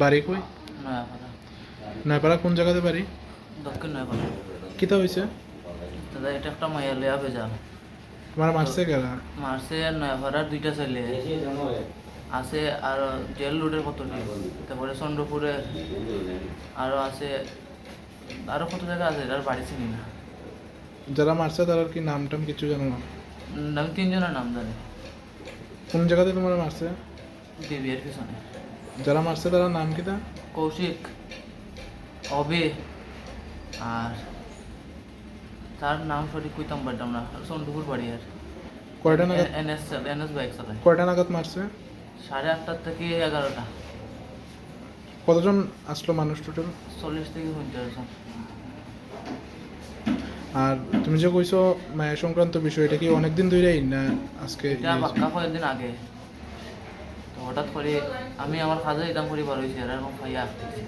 বাড়ি কই? নয়াপাড়া। নয়পাড়া কোন জায়গাতে বাড়ি? দক্ষিণ নয়াপাড়া। কিতা হয়েছে দাদা এটা একটা মাইয়া লিয়া ভেজাল তোমার মারছে কেরা মারছে নয়াপাড়ার দুইটা ছেলে। আছে আর জেল রোডের কতটি? তারপরে চন্দ্রপুরে আরও আছে। আরও কত জায়গা আছে আর বাড়ি চিনি না। যারা মারছে তার কি নাম টাম কিছু জানো না? আমি তিনজনের নাম জানি। কোন জায়গাতে তোমার মারছে? বিবিএর পিছনে। যারা মারছে তারা নাম কিতা কৌশিক অবে আর তার নাম সঠিক কইতাম পারতাম না চন্দ্রপুর বাড়ি আর। কয়টা নাগাদ? এনএস এনএস বাইক চালায়। কয়টা নাগাদ মারছে? সাড়ে আটটার থেকে এগারোটা। কতজন আসলো মানুষ টোটাল চল্লিশ থেকে পঞ্চাশ জন। আর তুমি যে কইছো মায়ের সংক্রান্ত বিষয় এটা কি অনেকদিন ধরেই না আজকে এটা ইয়ে কয়েকদিন আগে। তো হঠাৎ করে আমি আমার কাজে দিতাম করি বার হয়েছি আর এরকম খাইয়া আসতেছি।